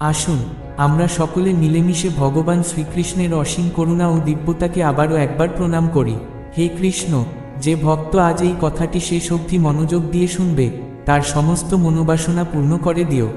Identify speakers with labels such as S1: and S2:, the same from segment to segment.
S1: আসুন, আমরা সকলে মিলেমিশে ভগবান শ্রীকৃষ্ণের অসীম করুণা ও দিব্যতাকে আবারও একবার প্রণাম করি। হে কৃষ্ণ, যে ভক্ত আজ এই কথাটি শেষ অবধি মনোযোগ দিয়ে শুনবে, তার সমস্ত মনোবাসনা পূর্ণ করে দিও।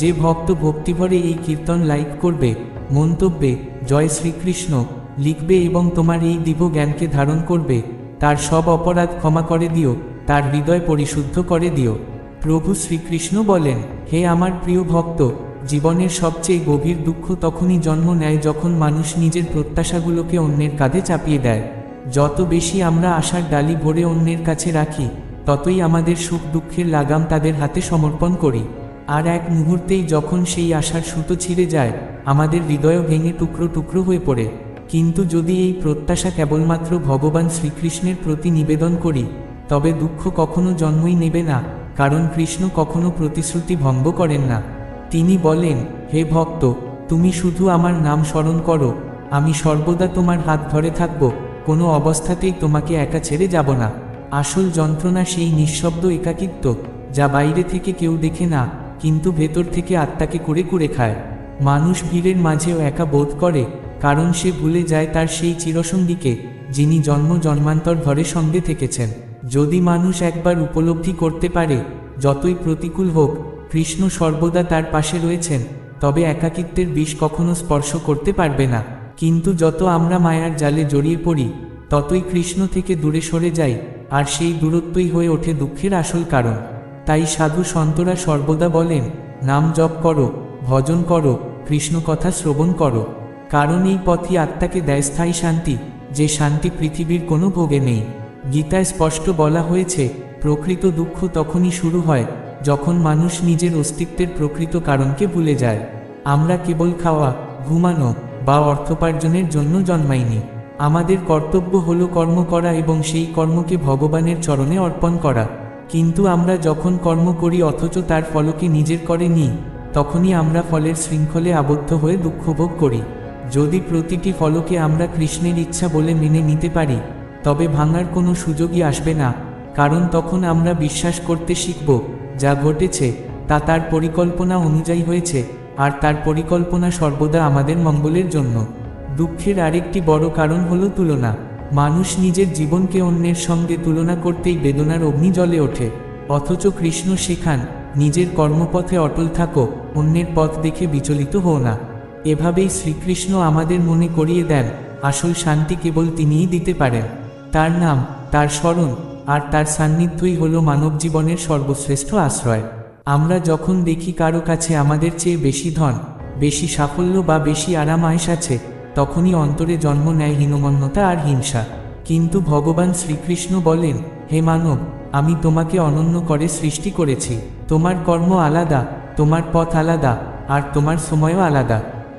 S1: যে ভক্ত ভক্তিভরে এই কীর্তন লাইক করবে, মন্তব্যে, জয় শ্রীকৃষ্ণ লিখবে এবং তোমার এই দিব্য জ্ঞানকে ধারণ করবে, তার সব অপরাধ ক্ষমা করে দিও, তার হৃদয় পরিশুদ্ধ করে দিও। প্রভু শ্রীকৃষ্ণ বলেন, হে আমার প্রিয় ভক্ত জীবনের সবচেয়ে গভীর দুঃখ তখনই জন্ম নেয় যখন মানুষ নিজের প্রত্যাশাগুলোকে অন্যের কাঁধে চাপিয়ে দেয়। যত বেশি আমরা আশার ডালি ভরে অন্যের কাছে রাখি, ততই আমাদের সুখ দুঃখের লাগাম তাদের হাতে সমর্পণ করি। আর এক মুহূর্তেই যখন সেই আশার সুতো ছিঁড়ে যায়, আমাদের হৃদয় ভেঙে টুকরো টুকরো হয়ে পড়ে। কিন্তু যদি এই প্রত্যাশা কেবলমাত্র ভগবান শ্রীকৃষ্ণের প্রতি নিবেদন করি, তবে দুঃখ কখনো জন্মই নেবে না, কারণ কৃষ্ণ কখনো প্রতিশ্রুতি ভঙ্গ করেন না। তিনি বলেন, হে ভক্ত, তুমি শুধু আমার নাম স্মরণ করো, আমি সর্বদা তোমার হাত ধরে থাকব, কোনো অবস্থাতেই তোমাকে একা ছেড়ে যাব না। আসল যন্ত্রণা সেই নিঃশব্দ একাকিত্ব, যা বাইরে থেকে কেউ দেখে না, কিন্তু ভেতর থেকে আত্মাকে করে কুড়ে খায়। মানুষ ভিড়ের মাঝেও একা বোধ করে, কারণ সে ভুলে যায় তার সেই চিরসঙ্গীকে, যিনি জন্ম জন্মান্তর ধরে সঙ্গে থেকেছেন। যদি মানুষ একবার উপলব্ধি করতে পারে, যতই প্রতিকূল হোক কৃষ্ণ সর্বদা তার পাশে রয়েছেন, তবে একাকিত্বের বিষ কখনো স্পর্শ করতে পারবে না। কিন্তু যত আমরা মায়ার জালে জড়িয়ে পড়ি, ততই কৃষ্ণ থেকে দূরে সরে যাই, আর সেই দূরত্বই হয়ে ওঠে দুঃখের আসল কারণ। তাই সাধু সন্তরা সর্বদা বলেন, নাম জপ করো, ভজন করো, কৃষ্ণ কথা শ্রবণ করো। কারণ এই পথই আত্মাকে দেয় স্থায়ী শান্তি, যে শান্তি পৃথিবীর কোনো ভোগে নেই। গীতায় স্পষ্ট বলা হয়েছে, প্রকৃত দুঃখ তখনই শুরু হয় যখন মানুষ নিজের অস্তিত্বের প্রকৃত কারণকে ভুলে যায়, আমরা কেবল খাওয়া, ঘুমানো বা অর্থোপার্জনের জন্য জন্মাইনি। আমাদের কর্তব্য হলো কর্ম করা এবং সেই কর্মকে ভগবানের চরণে অর্পণ করা। কিন্তু আমরা যখন কর্ম করি অথচ তার ফলকে নিজের করে নিই, তখনই আমরা ফলের শৃঙ্খলে আবদ্ধ হয়ে দুঃখভোগ করি। যদি প্রতিটি ফলকে আমরা কৃষ্ণের ইচ্ছা বলে মেনে নিতে পারি, তবে ভাঙার কোনো সুযোগই আসবে না। কারণ তখন আমরা বিশ্বাস করতে শিখব, যা ঘটেছে, তা তার পরিকল্পনা অনুযায়ী হয়েছে, আর তার পরিকল্পনা সর্বদা আমাদের মঙ্গলের জন্য। দুঃখের আরেকটি বড় কারণ হলো তুলনা। মানুষ নিজের জীবনকে অন্যের সঙ্গে তুলনা করতেই বেদনার অগ্নি জলে ওঠে। অথচ কৃষ্ণ শেখান নিজের কর্মপথে অটল থাকো, অন্যের পথ দেখে বিচলিত হও না। এভাবেই শ্রীকৃষ্ণ আমাদের মনে করিয়ে দেন, আসল শান্তি কেবল তিনিই দিতে পারেন। তার নাম, তার স্মরণ আর তার সান্নিধ্যই হল মানব জীবনের সর্বশ্রেষ্ঠ আশ্রয়। আমরা যখন দেখি কারও কাছে আমাদের চেয়ে বেশি ধন, বেশি সাফল্য বা বেশি আরাম আয়েস আছে, তখনই অন্তরে জন্ম নেয় হীনমন্যতা আর হিংসা। কিন্তু ভগবান শ্রীকৃষ্ণ বলেন, হে মানব, আমি তোমাকে অনন্য করে সৃষ্টি করেছি। তোমার কর্ম আলাদা, তোমার পথ আলাদা, আর তোমার সময়ও আলাদা।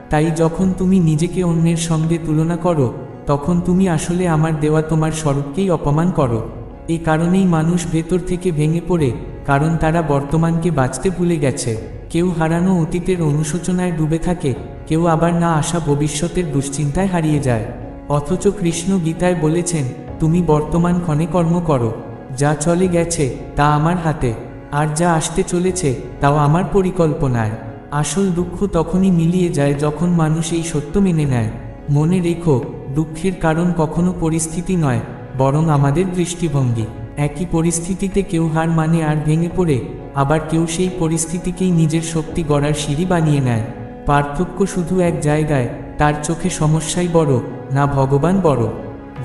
S1: তাই যখন তুমি নিজেকে অন্যের সঙ্গে তুলনা করো, তখন তুমি আসলে আমার দেওয়া তোমার স্বরূপকেই অপমান করো। এ কারণেই মানুষ ভেতর থেকে ভেঙে পড়ে, কারণ তারা বর্তমানকে বাঁচতে ভুলে গেছে। কেউ হারানো অতীতের অনুশোচনায় ডুবে থাকে, কেউ আবার না আসা ভবিষ্যতের দুশ্চিন্তায় হারিয়ে যায়। অথচ কৃষ্ণ গীতায় বলেছেন, তুমি বর্তমান ক্ষণে কর্ম করো। যা চলে গেছে, তা আমার হাতে। আর যা আসতে চলেছে, তাও আমার পরিকল্পনায়। আসল দুঃখ তখনই মিলিয়ে যায় যখন মানুষ এই সত্য মেনে নেয়। মনে রেখো, দুঃখের কারণ কখনো পরিস্থিতি নয় বরং আমাদের দৃষ্টিভঙ্গি। একই পরিস্থিতিতে কেউ হার মানে আর ভেঙে পড়ে, আবার কেউ সেই পরিস্থিতিকেই নিজের শক্তি গড়ার সিঁড়ি বানিয়ে নেয়। পার্থক্য শুধু এক জায়গায়, তার চোখে সমস্যাই বড়, না ভগবান বড়।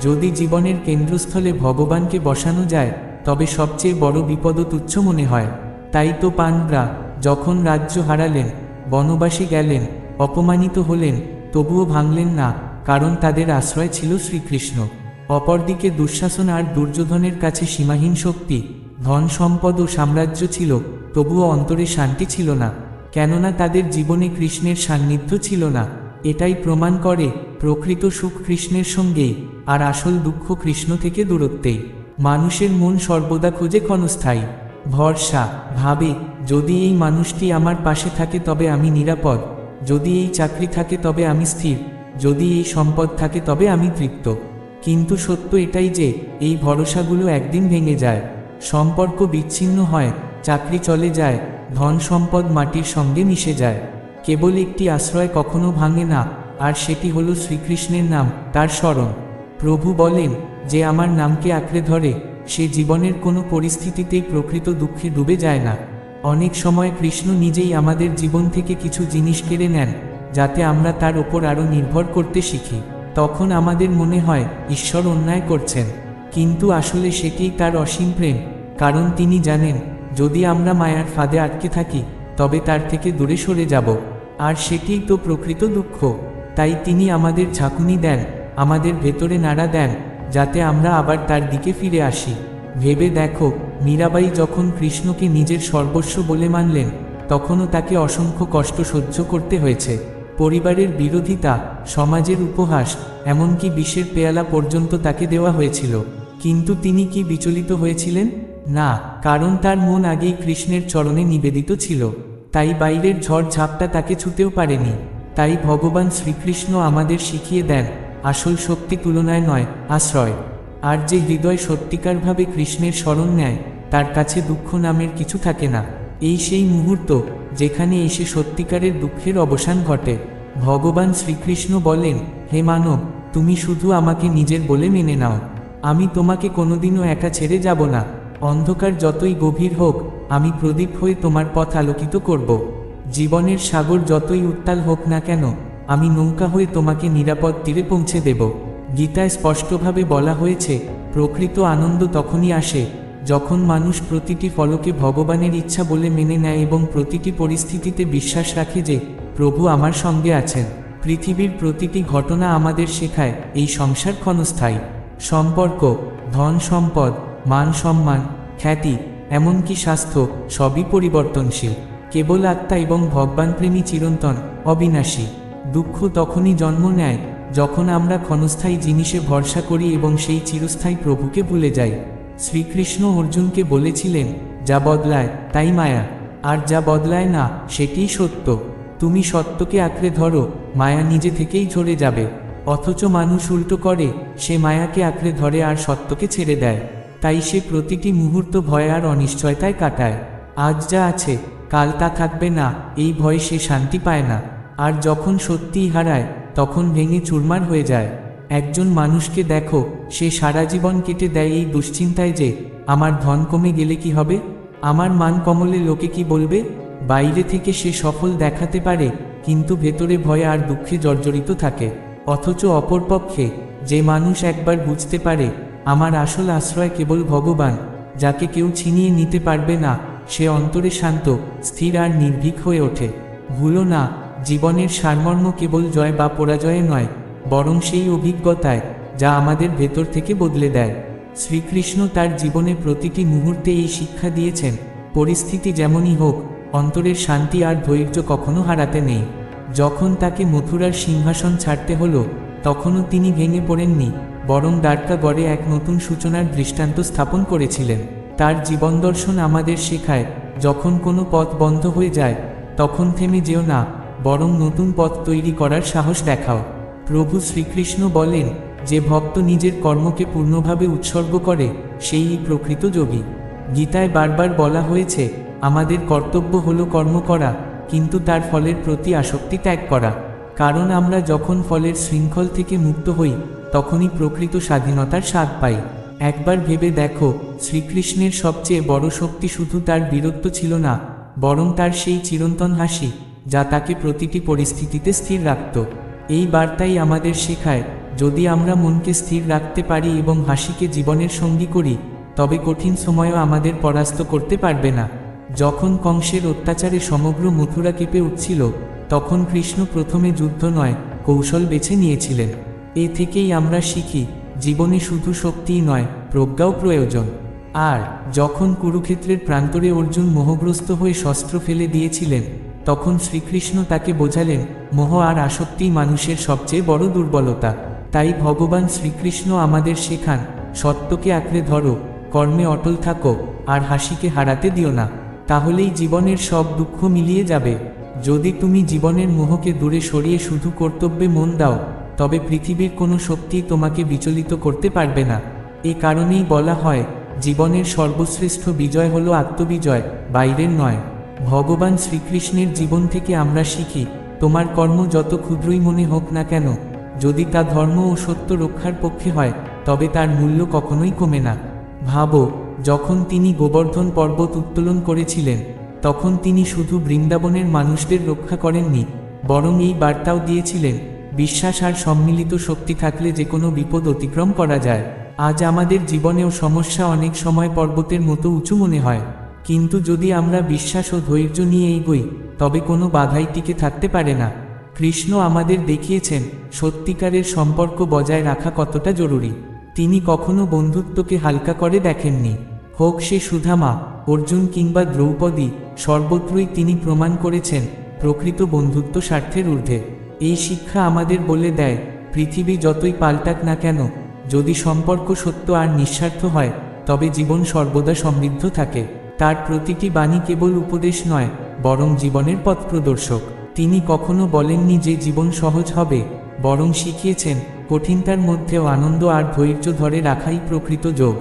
S1: যদি জীবনের কেন্দ্রস্থলে ভগবানকে বসানো যায়, তবে সবচেয়ে বড় বিপদ তুচ্ছ মনে হয়। তাই তো পানব্রা যখন রাজ্য হারালেন, বনবাসী গেলেন, অপমানিত হলেন, তবুও ভাঙলেন না, কারণ তাদের আশ্রয় ছিল শ্রীকৃষ্ণ। অপরদিকে দুঃশাসন আর দুর্যোধনের কাছে সীমাহীন শক্তি, ধন সম্পদ ও সাম্রাজ্য ছিল, তবুও অন্তরে শান্তি ছিল না। কেননা তাদের জীবনে কৃষ্ণের সান্নিধ্য ছিল না। এটাই প্রমাণ করে প্রকৃত সুখ কৃষ্ণের সঙ্গেই আর আসল দুঃখ কৃষ্ণ থেকে দূরত্বেই মানুষের মন সর্বদা খোঁজে ক্ষণস্থায়ী। ভরসা, ভাবে, যদি এই মানুষটি আমার পাশে থাকে তবে আমি নিরাপদ। যদি এই চাকরি থাকে তবে আমি স্থির। যদি এই সম্পদ থাকে তবে আমি তৃপ্ত। কিন্তু সত্য এটাই যে, এই ভরসাগুলো একদিন ভেঙে যায়। সম্পর্ক বিচ্ছিন্ন হয়, চাকরি চলে যায়, ধন সম্পদ মাটির সঙ্গে মিশে যায়। কেবল একটি আশ্রয় কখনো ভাঙে না, আর সেটি হল শ্রীকৃষ্ণের নাম, তার স্মরণ। প্রভু বলেন, যে আমার নামকে আঁকড়ে ধরে, সে জীবনের কোনো পরিস্থিতিতেই প্রকৃত দুঃখে ডুবে যায় না। অনেক সময় কৃষ্ণ নিজেই আমাদের জীবন থেকে কিছু জিনিস কেড়ে নেন, যাতে আমরা তার ওপর আরও নির্ভর করতে শিখি। তখন আমাদের মনে হয়, ঈশ্বর অন্যায় করছেন। কিন্তু আসলে সেটিই তার অসীম প্রেম, কারণ তিনি জানেন, যদি আমরা মায়ার ফাঁদে আটকে থাকি, তবে তার থেকে দূরে সরে যাব। আর সেটিই তো প্রকৃত দুঃখ। তাই তিনি আমাদের ঝাঁকুনি দেন, আমাদের ভেতরে নাড়া দেন, যাতে আমরা আবার তার দিকে ফিরে আসি। ভেবে দেখো, মীরাবাই যখন কৃষ্ণকে নিজের সর্বস্ব বলে মানলেন, তখনও তাকে অসংখ্য কষ্ট সহ্য করতে হয়েছে। পরিবারের বিরোধিতা সমাজের উপহাস, এমনকি বিষের পেয়ালা পর্যন্ত তাকে দেওয়া হয়েছিল। কিন্তু তিনি কি বিচলিত হয়েছিলেন? না, কারণ তার মন আগেই কৃষ্ণের চরণে নিবেদিত ছিল। তাই বাইরের ঝড় ঝাপটা তাকে ছুতেও পারেনি। তাই ভগবান শ্রীকৃষ্ণ আমাদের শিখিয়ে দেন, আসল শক্তি তুলনায় নয়, আশ্রয়। আর যে হৃদয় সত্যিকারভাবে কৃষ্ণের স্মরণ নেয়, তার কাছে দুঃখ নামের কিছু থাকে না। এই সেই মুহূর্ত, যেখানে এসে সত্যিকারের দুঃখের অবসান ঘটে। ভগবান শ্রীকৃষ্ণ বলেন, হে মানব, তুমি শুধু আমাকে নিজের বলে মেনে নাও। আমি তোমাকে কোনোদিনও একা ছেড়ে যাব না। অন্ধকার যতই গভীর হোক, আমি প্রদীপ হয়ে তোমার পথ আলোকিত করব। জীবনের সাগর যতই উত্তাল হোক না কেন, আমি নৌকা হয়ে তোমাকে নিরাপদ তীরে পৌঁছে দেব। গীতায় স্পষ্টভাবে বলা হয়েছে, প্রকৃত আনন্দ তখনই আসে, যখন মানুষ প্রতিটি ফলকে ভগবানের ইচ্ছা বলে মেনে নেয় এবং প্রতিটি পরিস্থিতিতে বিশ্বাস রাখে যে প্রভু আমার সঙ্গে আছেন। পৃথিবীর প্রতিটি ঘটনা আমাদের শেখায়, এই সংসার ক্ষণস্থায়ী। সম্পর্ক, ধন সম্পদ, মান সম্মান, খ্যাতি, এমনকি স্বাস্থ্য, সবই পরিবর্তনশীল। কেবল আত্মা এবং ভগবানপ্রেমী চিরন্তন, অবিনাশী। দুঃখ তখনই জন্ম নেয়, যখন আমরা ক্ষণস্থায়ী জিনিসে ভরসা করি এবং সেই চিরস্থায়ী প্রভুকে ভুলে যাই। শ্রীকৃষ্ণ অর্জুনকে বলেছিলেন, যা বদলায়, তাই মায়া। আর যা বদলায় না, সেটিই সত্য। তুমি সত্যকে আঁকড়ে ধরো, মায়া নিজে থেকেই ঝরে যাবে। অথচ মানুষ উল্টো করে, সে মায়াকে আঁকড়ে ধরে আর সত্যকে ছেড়ে দেয়। তাই সে প্রতিটি মুহূর্ত ভয় আর অনিশ্চয়তায় কাটায়। আজ যা আছে, কাল তা থাকবে না, এই ভয়ে সে শান্তি পায় না। আর যখন সত্যিই হারায়, তখন ভেঙে চুরমার হয়ে যায়। একজন মানুষকে দেখো, সে সারা জীবন কেটে দেয় এই দুশ্চিন্তায় যে, আমার ধন কমে গেলে কি হবে? আমার মান কমলে লোকে কি বলবে? বাইরে থেকে সে সফল দেখাতে পারে, কিন্তু ভেতরে ভয়ে আর দুঃখে জর্জরিত থাকে। অথচ অপরপক্ষে যে মানুষ একবার বুঝতে পারে, আমার আসল আশ্রয় কেবল ভগবান, যাকে কেউ ছিনিয়ে নিতে পারবে না, সে অন্তরে শান্ত, স্থির আর নির্ভীক হয়ে ওঠে। ভুলো না, জীবনের সারমর্ম কেবল জয় বা পরাজয়ে নয়, বরং সেই অভিজ্ঞতায়, যা আমাদের ভেতর থেকে বদলে দেয়। শ্রীকৃষ্ণ তার জীবনে প্রতিটি মুহূর্তে এই শিক্ষা দিয়েছেন, পরিস্থিতি যেমনই হোক অন্তরের শান্তি আর ধৈর্য কখনো হারাতে নেই। যখন তাকে মথুরার সিংহাসন ছাড়তে হলো, তখনও তিনি ভেঙে পড়েননি, বরং দ্বারকা গড়ে এক নতুন সূচনার দৃষ্টান্ত স্থাপন করেছিলেন। তার জীবন দর্শন আমাদের শেখায়, যখন কোনো পথ বন্ধ হয়ে যায়, তখন থেমে যেও না, বরং নতুন পথ তৈরি করার সাহস দেখাও। প্রভু শ্রীকৃষ্ণ বলেন, যে ভক্ত নিজের কর্মকে পূর্ণভাবে উৎসর্গ করে, সেই প্রকৃত যোগী। গীতায় বারবার বলা হয়েছে আমাদের কর্তব্য হলো কর্ম করা, কিন্তু তার ফলের প্রতি আসক্তি ত্যাগ করা। কারণ আমরা যখন ফলের শৃঙ্খল থেকে মুক্ত হই, তখনই প্রকৃত স্বাধীনতার স্বাদ পাই। একবার ভেবে দেখো, শ্রীকৃষ্ণের সবচেয়ে বড় শক্তি শুধু তার বীরত্ব ছিল না, বরং তার সেই চিরন্তন হাসি, যা তাকে প্রতিটি পরিস্থিতিতে স্থির রাখত। এই বার্তাই আমাদের শেখায়, যদি আমরা মনকে স্থির রাখতে পারি এবং হাসিকে জীবনের সঙ্গী করি, তবে কঠিন সময়ও আমাদের পরাস্ত করতে পারবে না। যখন কংসের অত্যাচারে সমগ্র মথুরা কেঁপে উঠছিল, তখন কৃষ্ণ প্রথমে যুদ্ধ নয়, কৌশল বেছে নিয়েছিলেন। এ থেকেই আমরা শিখি, জীবনে শুধু শক্তিই নয়, প্রজ্ঞাও প্রয়োজন। আর, যখন কুরুক্ষেত্রের প্রান্তরে অর্জুন মোহগ্রস্ত হয়ে শস্ত্র ফেলে দিয়েছিলেন, তখন শ্রীকৃষ্ণ তাকে বোঝালেন, মোহ আর আসক্তিই মানুষের সবচেয়ে বড় দুর্বলতা। তাই ভগবান শ্রীকৃষ্ণ আমাদের শেখান, সত্যকে আঁকড়ে ধরো, কর্মে অটল থাকো, আর হাসিকে হারাতে দিও না। তাহলেই জীবনের সব দুঃখ মিলিয়ে যাবে। যদি তুমি জীবনের মোহকে দূরে সরিয়ে শুধু কর্তব্যে মন দাও, তবে পৃথিবীর কোনো শক্তি তোমাকে বিচলিত করতে পারবে না। এ কারণেই বলা হয়, জীবনের সর্বশ্রেষ্ঠ বিজয় হলো আত্মবিজয়, বাইরের নয়। ভগবান শ্রীকৃষ্ণের জীবন থেকে আমরা শিখি, তোমার কর্ম যত ক্ষুদ্রই মনে হোক না কেন, যদি তা ধর্ম ও সত্য রক্ষার পক্ষে হয়, তবে তার মূল্য কখনোই কমে না। ভাবো যখন তিনি গোবর্ধন পর্বত উত্তোলন করেছিলেন, তখন তিনি শুধু বৃন্দাবনের মানুষদের রক্ষা করেননি, বরং এই বার্তাও দিয়েছিলেন, বিশ্বাস আর সম্মিলিত শক্তি থাকলে যে কোনো বিপদ অতিক্রম করা যায়। আজ আমাদের জীবনেও সমস্যা অনেক সময় পর্বতের মতো উঁচু মনে হয়, কিন্তু যদি আমরা বিশ্বাস ও ধৈর্য নিয়ে এগোই, তবে কোনো বাধাই টিকে থাকতে পারে না। কৃষ্ণ আমাদের দেখিয়েছেন, সত্যিকারের সম্পর্ক বজায় রাখা কতটা জরুরি। তিনি কখনো বন্ধুত্বকে হালকা করে দেখেননি। হোক সে সুধামা, অর্জুন কিংবা দ্রৌপদী, সর্বত্রই তিনি প্রমাণ করেছেন, প্রকৃত বন্ধুত্ব স্বার্থের ঊর্ধ্বে। এই শিক্ষা আমাদের বলে দেয়, পৃথিবী যতই পাল্টাক না কেন, যদি সম্পর্ক সত্য আর নিঃস্বার্থ হয়, তবে জীবন সর্বদা সমৃদ্ধ থাকে। তার প্রতিটি বাণী কেবল উপদেশ নয়, বরং জীবনের পথ প্রদর্শক। তিনি কখনো বলেননি যে জীবন সহজ হবে, বরং শিখিয়েছেন, কঠিনতার মধ্যেও আনন্দ আর ধৈর্য ধরে রাখাই প্রকৃত যোগ।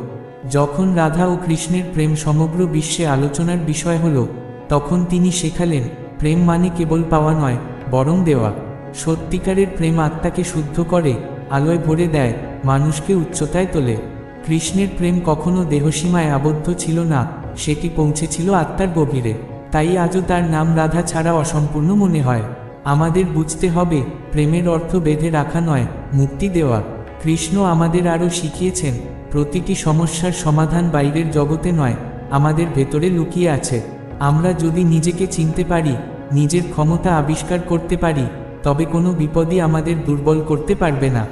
S1: যখন রাধা ও কৃষ্ণের প্রেম সমগ্র বিশ্বে আলোচনার বিষয় হল, তখন তিনি শেখালেন, প্রেম মানে কেবল পাওয়া নয়, বরং দেওয়া। সত্যিকারের প্রেম আত্মাকে শুদ্ধ করে, আলোয় ভরে দেয়, মানুষকে উচ্চতায় তোলে। কৃষ্ণের প্রেম কখনো দেহসীমায় আবদ্ধ ছিল না, সেটি পৌঁছেছিল আত্মার গভীরে। তাই আজও তার নাম রাধা ছাড়া অসম্পূর্ণ মনে হয়। আমাদের বুঝতে হবে, প্রেমের অর্থ বেঁধে রাখা নয়, মুক্তি দেওয়া। কৃষ্ণ আমাদের আরও শিখিয়েছেন প্রতিটি সমস্যার সমাধান বাইরের জগতে নয়, আমাদের ভেতরে লুকিয়ে আছে। আমরা যদি নিজেকে চিনতে পারি, নিজের ক্ষমতা আবিষ্কার করতে পারি, তবে কোনো বিপদই আমাদের দুর্বল করতে পারবে না।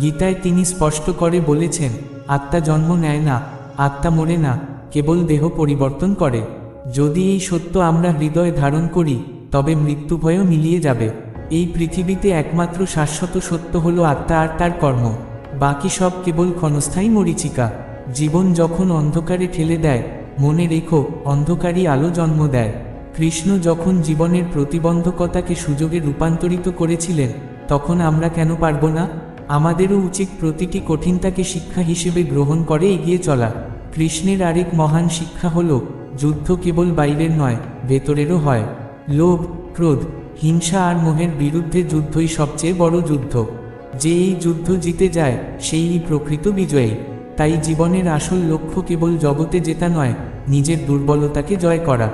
S1: গীতায় তিনি স্পষ্ট করে বলেছেন, আত্মা জন্ম নেয় না, আত্মা মরে না, কেবল দেহ পরিবর্তন করে। যদি এই সত্য আমরা হৃদয়ে ধারণ করি, তবে মৃত্যু ভয়ও মিলিয়ে যাবে। এই পৃথিবীতে একমাত্র শাশ্বত সত্য হলো আত্মা আর তার কর্ম। বাকি সব কেবল ক্ষণস্থায়ী মরিচিকা। জীবন যখন অন্ধকারে ঠেলে দেয়, মনে রেখো, অন্ধকারই আলো জন্ম দেয়। কৃষ্ণ যখন জীবনের প্রতিবন্ধকতাকে সুযোগে রূপান্তরিত করেছিলেন, তখন আমরা কেন পারব না? আমাদেরও উচিত প্রতিটি কঠিনতাকে শিক্ষা হিসেবে গ্রহণ করে এগিয়ে চলা। কৃষ্ণের আরেক মহান শিক্ষা হল, যুদ্ধ কেবল বাইরের নয়, ভেতরেরও হয়। লোভ, ক্রোধ, হিংসা আর মোহের বিরুদ্ধে যুদ্ধই সবচেয়ে বড় যুদ্ধ। যে এই যুদ্ধ জিতে যায়, সেই প্রকৃত বিজয়ী। তাই জীবনের আসল লক্ষ্য কেবল জগতে জেতা নয়, নিজের দুর্বলতাকে জয় করা।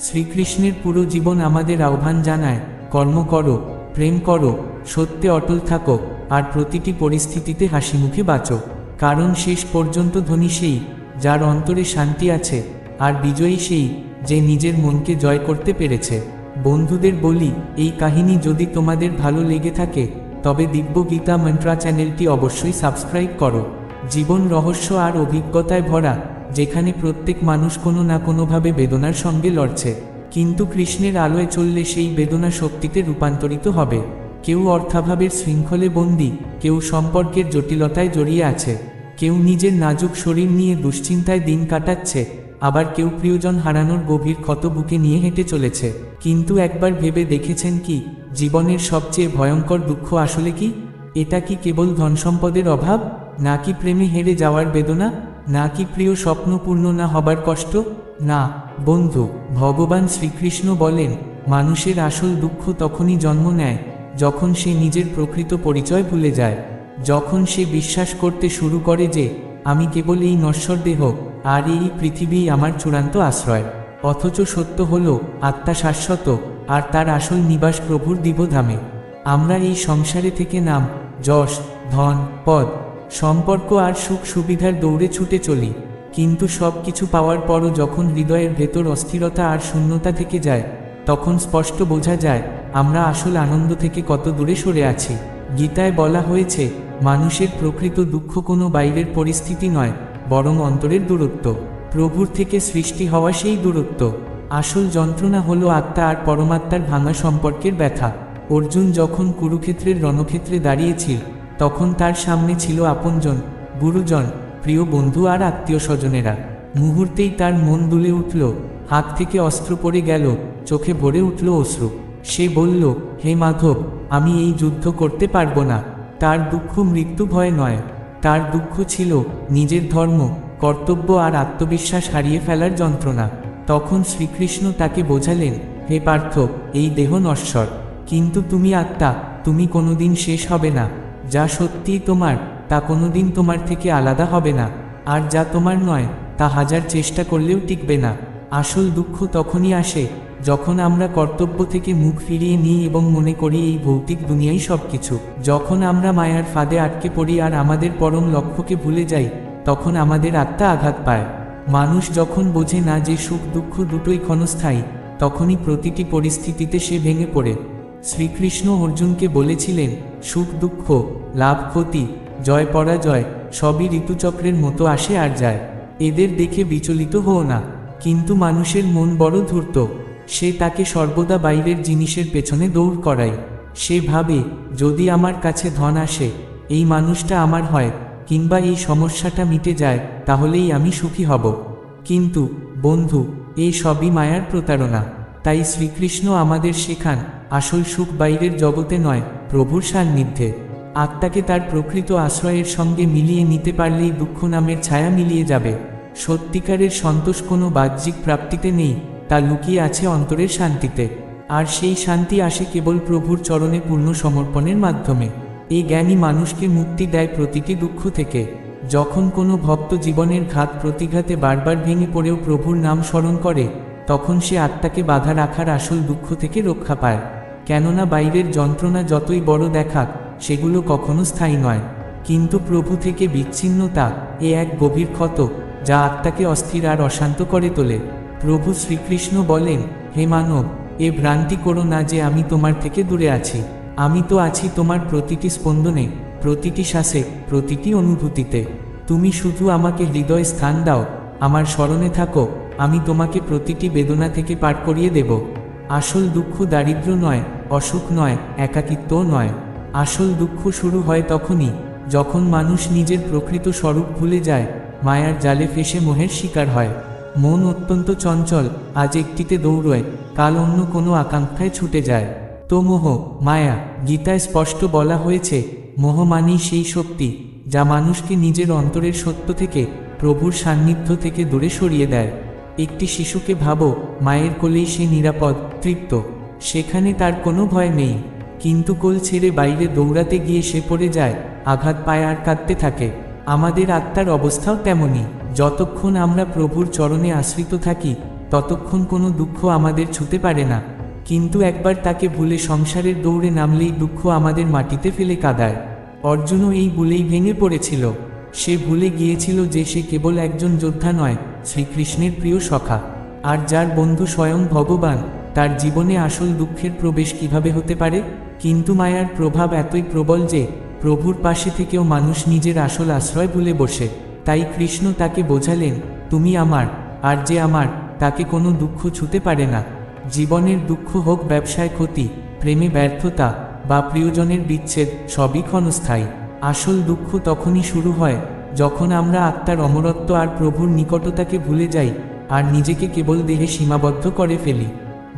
S1: শ্রীকৃষ্ণের পুরো জীবন আমাদের আহ্বান জানায়, কর্ম করো, প্রেম করো, সত্যে অটল থাকো, আর প্রতিটি পরিস্থিতিতে হাসি মুখে বাঁচো। কারণ শেষ পর্যন্ত ধনী সেই, যার অন্তরে শান্তি আছে, আর বিজয়ী সেই, যে নিজের মনকে জয় করতে পেরেছে। বন্ধুদের বলি, এই কাহিনী যদি তোমাদের ভালো লেগে থাকে তবে দিব্য গীতা মন্ত্রা চ্যানেলটি অবশ্যই সাবস্ক্রাইব করো। জীবন রহস্য আর অভিজ্ঞতায় ভরা, যেখানে প্রত্যেক মানুষ কোনো না কোনোভাবে বেদনার সঙ্গে লড়ছে। কিন্তু কৃষ্ণের আলোয় চললে সেই বেদনা শক্তিতে রূপান্তরিত হবে। কেউ অর্থাভাবের শৃঙ্খলে বন্দী, কেউ সম্পর্কের জটিলতায় জড়িয়ে আছে। কেউ নিজের নাজুক শরীর নিয়ে দুশ্চিন্তায় দিন কাটাচ্ছে। আবার কেউ প্রিয়জন হারানোর গভীর ক্ষত বুকে নিয়ে হেঁটে চলেছে। কিন্তু একবার ভেবে দেখেছেন কি? জীবনের সবচেয়ে ভয়ঙ্কর দুঃখ আসলে কি? এটা কি কেবল ধনসম্পদের অভাব? নাকি প্রেমে হেরে যাওয়ার বেদনা? নাকি প্রিয় স্বপ্ন পূর্ণ না হবার কষ্ট? না, বন্ধু, ভগবান শ্রীকৃষ্ণ বলেন, মানুষের আসল দুঃখ তখনই জন্ম নেয়, যখন সে নিজের প্রকৃত পরিচয় ভুলে যায়। যখন সে বিশ্বাস করতে শুরু করে যে, আমি কেবল এই নশ্বর দেহ, আর এই পৃথিবী আমার চূড়ান্ত আশ্রয়। অথচ সত্য হল, আত্মা শাশ্বত, আর তার আসল নিবাস প্রভুর দিবধামে। আমরা এই সংসারে থেকে নাম, যশ, ধন, পদ, সম্পর্ক আর সুখ সুবিধার দৌড়ে ছুটে চলি। কিন্তু সব কিছু পাওয়ার পরও যখন হৃদয়ের ভেতর অস্থিরতা আর শূন্যতা থেকে যায়, তখন স্পষ্ট বোঝা যায়, আমরা আসল আনন্দ থেকে কত দূরে সরে আছি। গীতায় বলা হয়েছে, মানুষের প্রকৃত দুঃখ কোনো বাইরের পরিস্থিতি নয়, বরং অন্তরের দূরত্ব। প্রভুর থেকে সৃষ্টি হওয়া সেই দূরত্ব। আসল যন্ত্রণা হলো আত্মা আর পরমাত্মার ভাঙা সম্পর্কের ব্যথা। অর্জুন যখন কুরুক্ষেত্রের রণক্ষেত্রে দাঁড়িয়েছিল, তখন তার সামনে ছিল আপনজন, গুরুজন, প্রিয় বন্ধু আর আত্মীয় স্বজনেরা। মুহূর্তেই তার মন দুলে উঠল, হাত থেকে অস্ত্র পড়ে গেল, চোখে ভরে উঠল অশ্রু। সে বলল, হে মাধব, আমি এই যুদ্ধ করতে পারব না। তার দুঃখ মৃত্যু ভয় নয়। তার দুঃখ ছিল নিজের ধর্ম কর্তব্য আর আত্মবিশ্বাস হারিয়ে ফেলার যন্ত্রণা। তখন শ্রীকৃষ্ণ তাকে বোঝালেন, হে পার্থ, এই দেহ নশ্বর। কিন্তু তুমি আত্মা, তুমি কোনোদিন শেষ হবে না। যা সত্যিই তোমার, তা কোনোদিন তোমার থেকে আলাদা হবে না। আর যা তোমার নয়, তা হাজার চেষ্টা করলেও টিকবে না। আসল দুঃখ তখনই আসে, যখন আমরা কর্তব্য থেকে মুখ ফিরিয়ে নিই এবং মনে করি এই ভৌতিক দুনিয়াই সব কিছু যখন আমরা মায়ার ফাঁদে আটকে পড়ি আর আমাদের পরম লক্ষ্যকে ভুলে যাই তখন আমাদের আত্মা আঘাত পায়। মানুষ যখন বোঝে না যে সুখ দুঃখ দুটোই ক্ষণস্থায়ী, তখনই প্রতিটি পরিস্থিতিতে সে ভেঙে পড়ে। শ্রীকৃষ্ণ অর্জুনকে বলেছিলেন, সুখ, দুঃখ, লাভ, ক্ষতি, জয়, পরাজয়, সবই ঋতুচক্রের মতো আসে আর যায়। এদের দেখে বিচলিত হও না। কিন্তু মানুষের মন বড় ধূর্ত। সে তাকে সর্বদা বাইরের জিনিসের পেছনে দৌড় করায়। সে ভাবে, যদি আমার কাছে ধন আসে, এই মানুষটা আমার হয় কিংবা এই সমস্যাটা মিটে যায়, তাহলেই আমি সুখী হব। কিন্তু, বন্ধু, এই সবই মায়ার প্রতারণা। তাই শ্রীকৃষ্ণ আমাদের শেখান, আসল সুখ বাইরের জগতে নয়, প্রভুর সান্নিধ্যে। আত্মাকে তার প্রকৃত আশ্রয়ের সঙ্গে মিলিয়ে নিতে পারলেই দুঃখ নামের ছায়া মিলিয়ে যাবে। সত্যিকারের সন্তোষ কোনো বাহ্যিক প্রাপ্তিতে নেই, তা লুকিয়ে আছে অন্তরের শান্তিতে। আর সেই শান্তি আসে কেবল প্রভুর চরণে পূর্ণ সমর্পণের মাধ্যমে। এই জ্ঞানী মানুষকে মুক্তি দেয় প্রতিটি দুঃখ থেকে। যখন কোনো ভক্ত জীবনের ঘাত প্রতিঘাতে বারবার ভেঙে পড়েও প্রভুর নাম স্মরণ করে, তখন সে আত্মাকে বাধা রাখার আসল দুঃখ থেকে রক্ষা পায়। কেননা বাইরের যন্ত্রণা যতই বড় দেখাক, সেগুলো কখনো স্থায়ী নয়। কিন্তু প্রভু থেকে বিচ্ছিন্নতা এ এক গভীর ক্ষত, যা আত্মাকে অস্থির আর অশান্ত করে তোলে। প্রভু শ্রীকৃষ্ণ বলেন, হে মানব, এ ভ্রান্তি করো না যে আমি তোমার থেকে দূরে আছি। আমি তো আছি তোমার প্রতিটি স্পন্দনে, প্রতিটি শ্বাসে, প্রতিটি অনুভূতিতে। তুমি শুধু আমাকে হৃদয় স্থান দাও, আমার স্মরণে থাকো, আমি তোমাকে প্রতিটি বেদনা থেকে পার করিয়ে দেব। আসল দুঃখ দারিদ্র নয়, অসুখ নয় একাকিত্বও নয়। আসল দুঃখ শুরু হয় তখনই, যখন মানুষ নিজের প্রকৃত স্বরূপ ভুলে যায়, মায়ার জালে ফেসে মোহের শিকার হয়। মন অত্যন্ত চঞ্চল, আজ একটিতে দৌড়য়, কাল অন্য কোনো আকাঙ্ক্ষায় ছুটে যায়। তো মোহ, মায়া, গীতায় স্পষ্ট বলা হয়েছে, মোহ মানেই সেই শক্তি, যা মানুষকে নিজের অন্তরের সত্য থেকে, প্রভুর সান্নিধ্য থেকে দূরে সরিয়ে দেয়। একটি শিশুকে ভাবো, মায়ের কোলেই সে নিরাপদ, তৃপ্ত, সেখানে তার কোনো ভয় নেই। কিন্তু কোল ছেড়ে বাইরে দৌড়াতে গিয়ে সে পড়ে যায়, আঘাত পায় আর কাঁদতে থাকে। আমাদের আত্মার অবস্থাও তেমনই, যতক্ষণ আমরা প্রভুর চরণে আশ্রিত থাকি, ততক্ষণ কোনো দুঃখ আমাদের ছুতে পারে না। কিন্তু একবার তাকে ভুলে সংসারের দৌড়ে নামলেই দুঃখ আমাদের মাটিতে ফেলে কাদায়। অর্জুনও এই ভুলেই ভেঙে পড়েছিল। সে ভুলে গিয়েছিল যে সে কেবল একজন যোদ্ধা নয়, শ্রীকৃষ্ণের প্রিয় সখা। আর যার বন্ধু স্বয়ং ভগবান, তার জীবনে আসল দুঃখের প্রবেশ কীভাবে হতে পারে? কিন্তু মায়ার প্রভাব এতই প্রবল যে, প্রভুর পাশে থেকেও মানুষ নিজের আসল আশ্রয় ভুলে বসে। তাই কৃষ্ণ তাকে বোঝালেন, তুমি আমার, আর যে আমার, তাকে কোনো দুঃখ ছুতে পারে না। জীবনের দুঃখ হোক ব্যবসায় ক্ষতি, প্রেমে ব্যর্থতা বা প্রিয়জনের বিচ্ছেদ, সবই ক্ষণস্থায়ী। আসল দুঃখ তখনই শুরু হয়, যখন আমরা আত্মার অমরত্ব আর প্রভুর নিকটতাকে ভুলে যাই আর নিজেকে কেবল দেহে সীমাবদ্ধ করে ফেলি।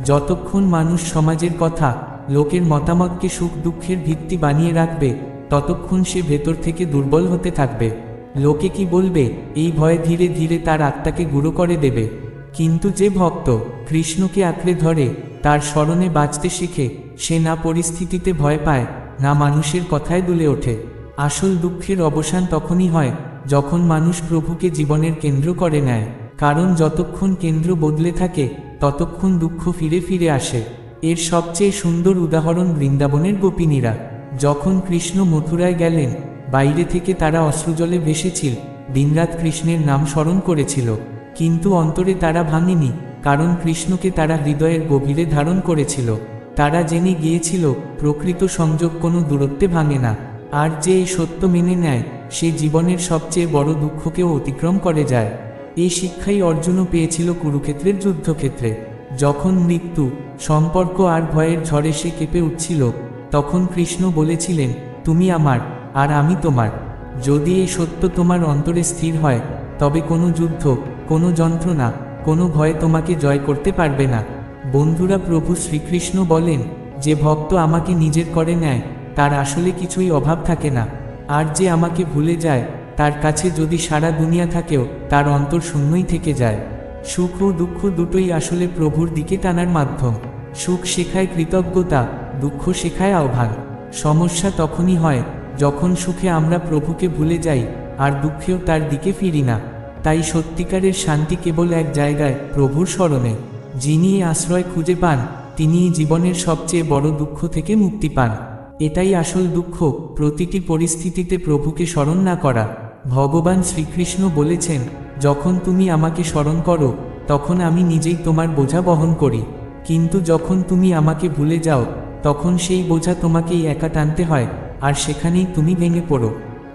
S1: যতক্ষণ মানুষ সমাজের কথা, লোকের মতামতকে সুখ দুঃখের ভিত্তি বানিয়ে রাখবে, ততক্ষণ সে ভেতর থেকে দুর্বল হতে থাকবে। লোকে কি বলবে, এই ভয়ে ধীরে ধীরে তার আত্মাকে গুঁড়ো করে দেবে। কিন্তু যে ভক্ত কৃষ্ণকে আঁকড়ে ধরে, তার স্মরণে বাঁচতে শিখে, সে না পরিস্থিতিতে ভয় পায়, না মানুষের কথায় দুলে ওঠে। আসল দুঃখের অবসান তখনই হয়, যখন মানুষ প্রভুকে জীবনের কেন্দ্র করে নেয়, কারণ যতক্ষণ কেন্দ্র বদলে থাকে, ততক্ষণ দুঃখ ফিরে ফিরে আসে। এর সবচেয়ে সুন্দর উদাহরণ বৃন্দাবনের গোপিনীরা। যখন কৃষ্ণ মথুরায় গেলেন, বাইরে থেকে তারা অশ্রুজলে ভেসেছিল, দিনরাত কৃষ্ণের নাম স্মরণ করেছিল। কিন্তু অন্তরে তারা ভাঙেনি, কারণ কৃষ্ণকে তারা হৃদয়ের গভীরে ধারণ করেছিল। তারা জেনে গিয়েছিল, প্রকৃত সংযোগ কোনো দূরত্বে ভাঙে না। আর যে এই সত্য মেনে নেয়, সে জীবনের সবচেয়ে বড় দুঃখকেও অতিক্রম করে যায়। এই শিক্ষাই অর্জুনও পেয়েছিল কুরুক্ষেত্রের যুদ্ধক্ষেত্রে। যখন মৃত্যু, সম্পর্ক আর ভয়ের ঝড়ে সে কেঁপে উঠছিল, তখন কৃষ্ণ বলেছিলেন, তুমি আমার, আর আমি তোমার। যদি এই সত্য তোমার অন্তরে স্থির হয় তবে কোনো যুদ্ধ, কোনো যন্ত্রণা, কোনো ভয় তোমাকে জয় করতে পারবে না। বন্ধুরা, প্রভু শ্রীকৃষ্ণ বলেন, যে ভক্ত আমাকে নিজের করে নেয়, তার আসলে কিছুই অভাব থাকে না। আর যে আমাকে ভুলে যায়, তার কাছে যদি সারা দুনিয়া থাকেও, তার অন্তর শূন্যই থেকে যায়। সুখ ও দুঃখ দুটোই আসলে প্রভুর দিকে টানার মাধ্যম। সুখ শেখায় কৃতজ্ঞতা, দুঃখ শেখায় আহ্বান। সমস্যা তখনই হয়, যখন সুখে আমরা প্রভুকে ভুলে যাই, আর দুঃখেও তার দিকে ফিরি না। তাই সত্যিকারের শান্তি কেবল এক জায়গায়, প্রভুর স্মরণে। যিনি আশ্রয় খুঁজে পান, তিনিই জীবনের সবচেয়ে বড় দুঃখ থেকে মুক্তি পান। এটাই আসল দুঃখ, প্রতিটি পরিস্থিতিতে প্রভুকে স্মরণ না করা। ভগবান শ্রীকৃষ্ণ বলেছেন, যখন তুমি আমাকে স্মরণ করো, তখন আমি নিজেই তোমার বোঝা বহন করি। কিন্তু যখন তুমি আমাকে ভুলে যাও, তখন সেই বোঝা তোমাকেই একা টানতে হয়, আর সেখানেই তুমি ভেঙে পড়ো।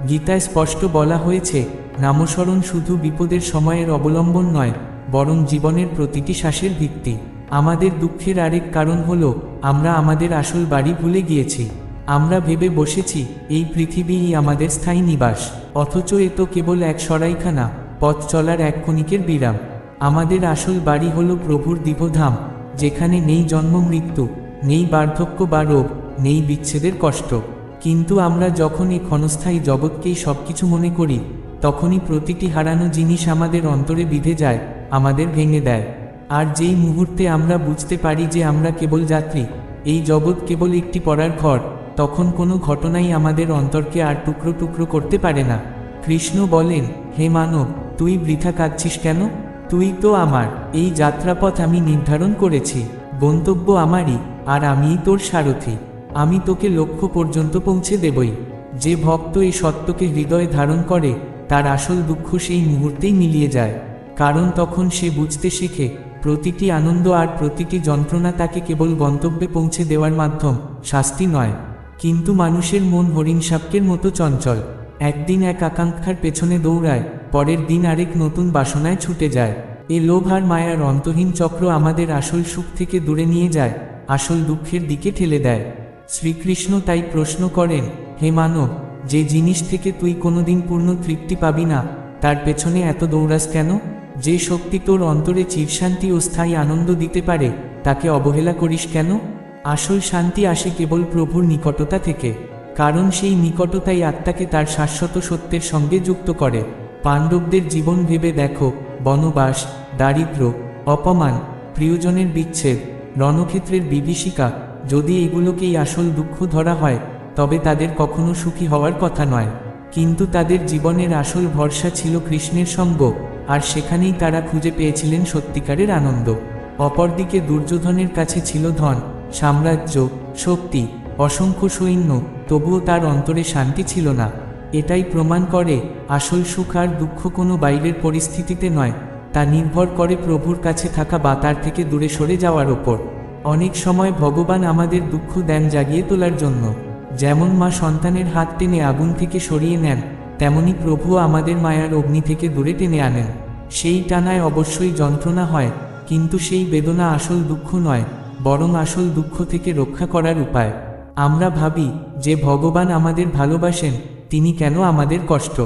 S1: গীতায় স্পষ্ট বলা হয়েছে নামস্মরণ শুধু বিপদের সময়ের অবলম্বন নয়, বরং জীবনের প্রতিটি শ্বাসের ভিত্তি। আমাদের দুঃখের আরেক কারণ হল, আমরা আমাদের আসল বাড়ি ভুলে গিয়েছি। আমরা ভেবে বসেছি, এই পৃথিবীই আমাদের স্থায়ী নিবাস। অথচ এ তো কেবল এক সরাইখানা, পথ চলার এক ক্ষণিকের বিরাম। আমাদের আসল বাড়ি হল প্রভুর দিবধাম যেখানে নেই জন্ম মৃত্যু, নেই বার্ধক্য বা রোগ, নেই বিচ্ছেদের কষ্ট। কিন্তু আমরা যখন এই ক্ষণস্থায়ী জগৎকেই সবকিছু মনে করি তখনই প্রতিটি হারানো জিনিস আমাদের অন্তরে বিধে যায়, আমাদের ভেঙে দেয়। আর যেই মুহূর্তে আমরা বুঝতে পারি যে আমরা কেবল যাত্রী, এই জগৎ কেবল একটি পড়ার ঘর, তখন কোনো ঘটনাই আমাদের অন্তরকে আর টুকরো টুকরো করতে পারে না। কৃষ্ণ বলেন, হে মানব, তুই বৃথা কাঁদছিস কেন? তুই তো আমার, এই যাত্রাপথ আমি নির্ধারণ করেছি, গন্তব্য আমারই, আর আমিই তোর সারথি। আমি তোকে লক্ষ্য পর্যন্ত পৌঁছে দেবই। যে ভক্ত এই সত্যকে হৃদয়ে ধারণ করে তার আসল দুঃখ সেই মুহূর্তেই মিলিয়ে যায়, কারণ তখন সে বুঝতে শেখে, প্রতিটি আনন্দ আর প্রতিটি যন্ত্রণা তাকে কেবল গন্তব্যে পৌঁছে দেওয়ার মাধ্যম, শাস্তি নয়। কিন্তু মানুষের মন হরিণ সাপকের মতো চঞ্চল। একদিন এক আকাঙ্ক্ষার পেছনে দৌড়ায়, পরের দিন আরেক নতুন বাসনায় ছুটে যায়। এ লোভ আর মায়ার অন্তহীন চক্র আমাদের আসল সুখ থেকে দূরে নিয়ে যায়, আসল দুঃখের দিকে ঠেলে দেয়। শ্রীকৃষ্ণ তাই প্রশ্ন করেন, হে মানব যে জিনিস থেকে তুই কোনোদিন পূর্ণ তৃপ্তি পাবি না, তার পেছনে এত দৌড়াস কেন? যে শক্তি তোর অন্তরে চিরশান্তি ও স্থায়ী আনন্দ দিতে পারে, তাকে অবহেলা করিস কেন? আসল শান্তি আসে কেবল প্রভুর নিকটতা থেকে, কারণ সেই নিকটতাই আত্মাকে তার শাশ্বত সত্যের সঙ্গে যুক্ত করে। পাণ্ডবদের জীবন ভেবে দেখো, বনবাস, দারিদ্র, অপমান, প্রিয়জনের বিচ্ছেদ, রণক্ষেত্রের বিভীষিকা, যদি এগুলোকেই আসল দুঃখ ধরা হয় তবে তাদের কখনো সুখী হওয়ার কথা নয়। কিন্তু তাদের জীবনের আসল ভরসা ছিল কৃষ্ণের সঙ্গ, আর সেখানেই তারা খুঁজে পেয়েছিলেন সত্যিকারের আনন্দ। অপরদিকে দুর্যোধনের কাছে ছিল ধন, সাম্রাজ্য, শক্তি, অসংখ্য সৈন্য, তবুও তার অন্তরে শান্তি ছিল না। এটাই প্রমাণ করে, আসল সুখ আর দুঃখ কোনো বাইরের পরিস্থিতিতে নয়, তা নির্ভর করে প্রভুর কাছে থাকা বা তার থেকে দূরে সরে যাওয়ার ওপর। অনেক সময় ভগবান আমাদের দুঃখ দেন জাগিয়ে তোলার জন্য। যেমন মা সন্তানের হাত টেনে আগুন থেকে সরিয়ে নেন, তেমনি প্রভু আমাদের মায়ার অগ্নি থেকে দূরে টেনে আনেন। সেই টানায় অবশ্যই যন্ত্রণা হয়, কিন্তু সেই বেদনা আসল দুঃখ নয়, বরং আসল দুঃখ থেকে রক্ষা করার উপায়। আমরা ভাবি, যে ভগবান আমাদের ভালোবাসেন, তিনি কেন আমাদের কষ্ট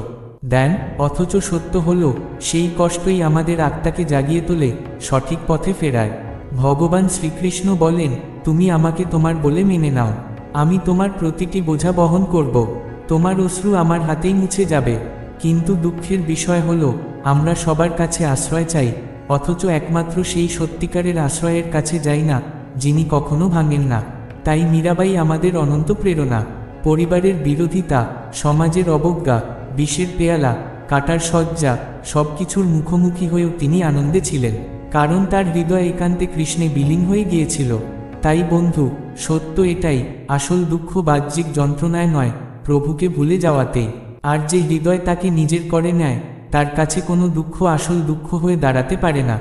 S1: দেন? অথচ সত্য হল, সেই কষ্টই আমাদের আত্মাকে জাগিয়ে তোলে, সঠিক পথে ফেরায়। ভগবান শ্রীকৃষ্ণ বলেন, তুমি আমাকে তোমার বলে মেনে নাও। আমি তোমার প্রতিটি বোঝা বহন করব। তোমার অশ্রু আমার হাতেই মুছে যাবে। কিন্তু দুঃখের বিষয় হল, আমরা সবার কাছে আশ্রয় চাই, অথচ একমাত্র সেই সত্যিকারের আশ্রয়ের কাছে যাই না, যিনি কখনো ভাঙেন না। তাই মীরাবাই আমাদের অনন্ত প্রেরণা, পরিবারের বিরোধিতা, সমাজের অবজ্ঞা, বিষের পেয়ালা, কাটার সজ্জা সব কিছুর মুখোমুখি হয়েও তিনি আনন্দে ছিলেন। কারণ তার হৃদয় একান্তে কৃষ্ণে বিলীন হয়ে গিয়েছিল। তাই বন্ধু, সত্য এটাই, আসল দুঃখ বাহ্যিক যন্ত্রণায় নয়, প্রভুকে ভুলে যাওয়াতে। আর যে হৃদয় তাকে নিজের করে নেয়, তার কাছে কোনো দুঃখ আসল দুঃখ হয়ে দাঁড়াতে পারে না।